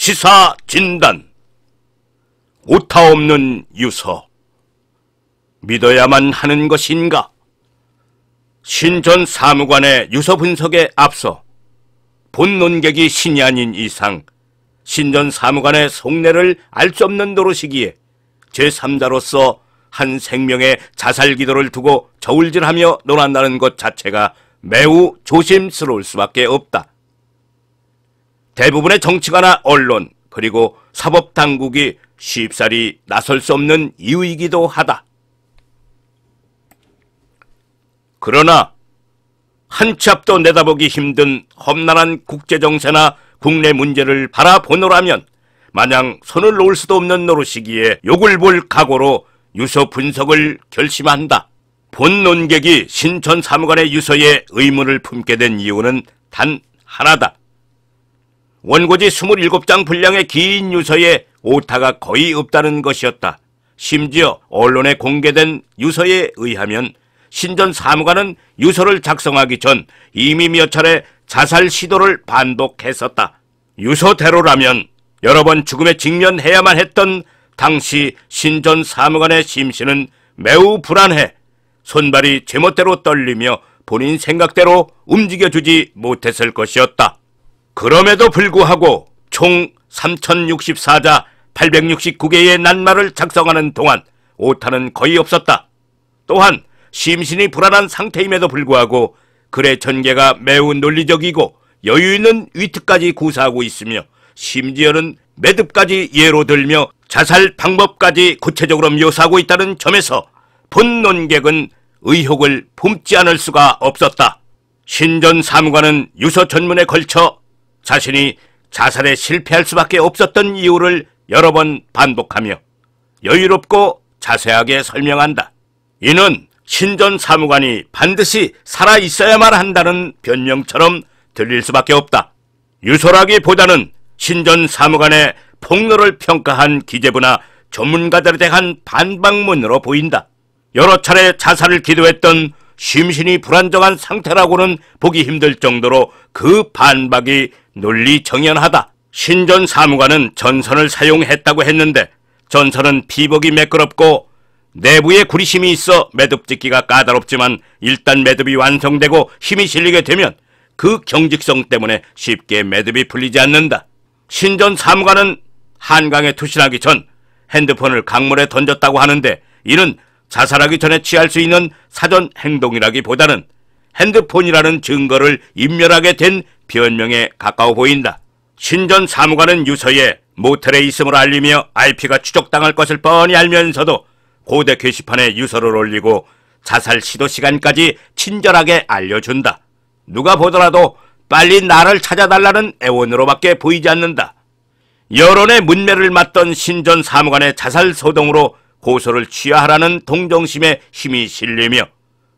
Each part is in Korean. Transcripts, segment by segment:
시사 진단 오타 없는 유서 믿어야만 하는 것인가? 신전 사무관의 유서 분석에 앞서 본 논객이 신이 아닌 이상 신전 사무관의 속내를 알 수 없는 노릇이기에 제3자로서 한 생명의 자살 기도를 두고 저울질하며 논한다는 것 자체가 매우 조심스러울 수밖에 없다. 대부분의 정치가나 언론 그리고 사법당국이 쉽사리 나설 수 없는 이유이기도 하다. 그러나 한치 앞도 내다보기 힘든 험난한 국제정세나 국내 문제를 바라보노라면 마냥 손을 놓을 수도 없는 노릇이기에 욕을 볼 각오로 유서 분석을 결심한다. 본 논객이 신천 사무관의 유서에 의문을 품게 된 이유는 단 하나다. 원고지 27장 분량의 긴 유서에 오타가 거의 없다는 것이었다. 심지어 언론에 공개된 유서에 의하면 신전 사무관은 유서를 작성하기 전 이미 몇 차례 자살 시도를 반복했었다. 유서대로라면 여러 번 죽음에 직면해야만 했던 당시 신전 사무관의 심신은 매우 불안해 손발이 제멋대로 떨리며 본인 생각대로 움직여주지 못했을 것이었다. 그럼에도 불구하고 총 3064자 869개의 낱말을 작성하는 동안 오타는 거의 없었다. 또한 심신이 불안한 상태임에도 불구하고 글의 전개가 매우 논리적이고 여유 있는 위트까지 구사하고 있으며 심지어는 매듭까지 예로 들며 자살 방법까지 구체적으로 묘사하고 있다는 점에서 본 논객은 의혹을 품지 않을 수가 없었다. 신전 사무관은 유서 전문에 걸쳐 자신이 자살에 실패할 수밖에 없었던 이유를 여러 번 반복하며 여유롭고 자세하게 설명한다. 이는 신전 사무관이 반드시 살아 있어야만 한다는 변명처럼 들릴 수밖에 없다. 유서라기보다는 신전 사무관의 폭로를 평가한 기재부나 전문가들에 대한 반박문으로 보인다. 여러 차례 자살을 기도했던 심신이 불안정한 상태라고는 보기 힘들 정도로 그 반박이 논리 정연하다. 신전 사무관은 전선을 사용했다고 했는데 전선은 피복이 매끄럽고 내부에 구리심이 있어 매듭 짓기가 까다롭지만 일단 매듭이 완성되고 힘이 실리게 되면 그 경직성 때문에 쉽게 매듭이 풀리지 않는다. 신전 사무관은 한강에 투신하기 전 핸드폰을 강물에 던졌다고 하는데 이는 자살하기 전에 취할 수 있는 사전 행동이라기보다는 핸드폰이라는 증거를 인멸하게 된 변명에 가까워 보인다. 신전 사무관은 유서에 모텔에 있음을 알리며 IP가 추적당할 것을 뻔히 알면서도 고대 게시판에 유서를 올리고 자살 시도 시간까지 친절하게 알려준다. 누가 보더라도 빨리 나를 찾아달라는 애원으로밖에 보이지 않는다. 여론의 문매를 맞던 신전 사무관의 자살 소동으로 고소를 취하하라는 동정심에 힘이 실리며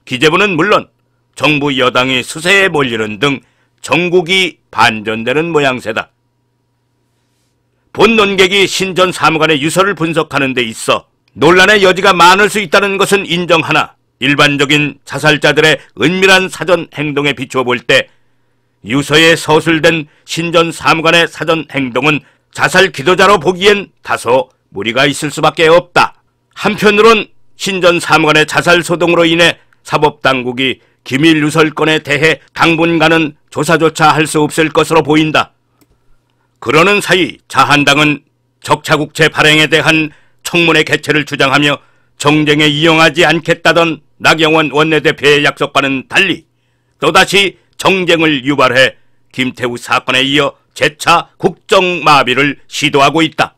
기재부는 물론 정부 여당이 수세에 몰리는 등 전국이 반전되는 모양새다. 본 논객이 신전 사무관의 유서를 분석하는 데 있어 논란의 여지가 많을 수 있다는 것은 인정하나 일반적인 자살자들의 은밀한 사전 행동에 비추어 볼 때 유서에 서술된 신전 사무관의 사전 행동은 자살 기도자로 보기엔 다소 무리가 있을 수밖에 없다. 한편으론 신전 사무관의 자살 소동으로 인해 사법당국이 기밀 유설건에 대해 당분간은 조사조차 할 수 없을 것으로 보인다. 그러는 사이 자한당은 적차국채 발행에 대한 청문회 개최를 주장하며 정쟁에 이용하지 않겠다던 나경원 원내대표의 약속과는 달리 또다시 정쟁을 유발해 김태우 사건에 이어 재차 국정마비를 시도하고 있다.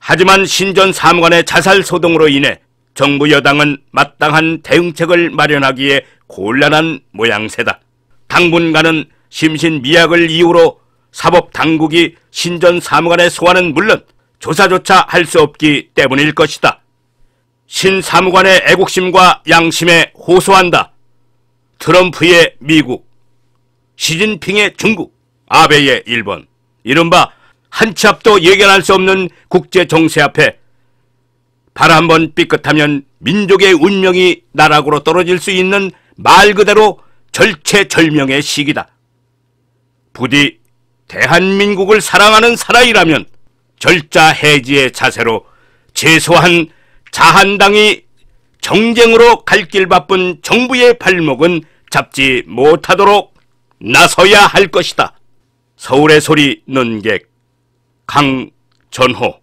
하지만 신전 사무관의 자살 소동으로 인해 정부 여당은 마땅한 대응책을 마련하기에 곤란한 모양새다. 당분간은 심신 미약을 이유로 사법 당국이 신전 사무관의 소환은 물론 조사조차 할 수 없기 때문일 것이다. 신 사무관의 애국심과 양심에 호소한다. 트럼프의 미국, 시진핑의 중국, 아베의 일본, 이른바 한 치 앞도 예견할 수 없는 국제 정세 앞에 발 한 번 삐끗하면 민족의 운명이 나락으로 떨어질 수 있는 말 그대로 절체절명의 시기다. 부디 대한민국을 사랑하는 사나이라면 절자 해지의 자세로 최소한 자한당이 정쟁으로 갈 길 바쁜 정부의 발목은 잡지 못하도록 나서야 할 것이다. 서울의 소리 논객 강전호